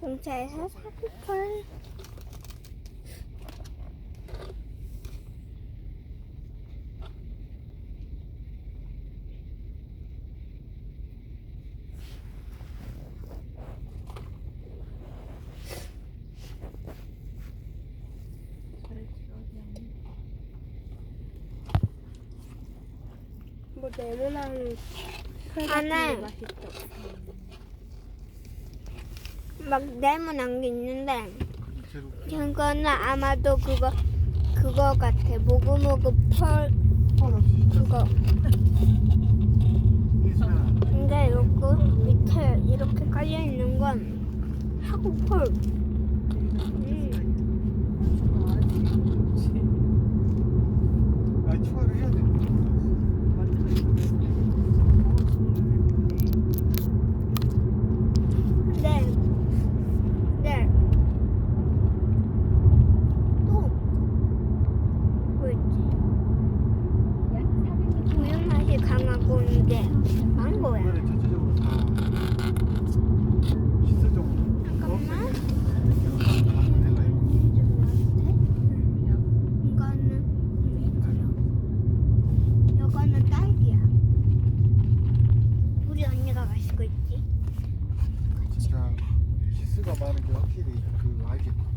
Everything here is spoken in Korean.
공차에서 사기콜. 뭐 네모난 안에 맛있어. 막 네모난 게 있는데 이거는 아마도 그거 그거 같아. 모구모구 펄 그거. 근데 요거 밑에 이렇게 깔려 있는 건 하구펄. 음. 기스가 많은 게 확실히 그 알겠다.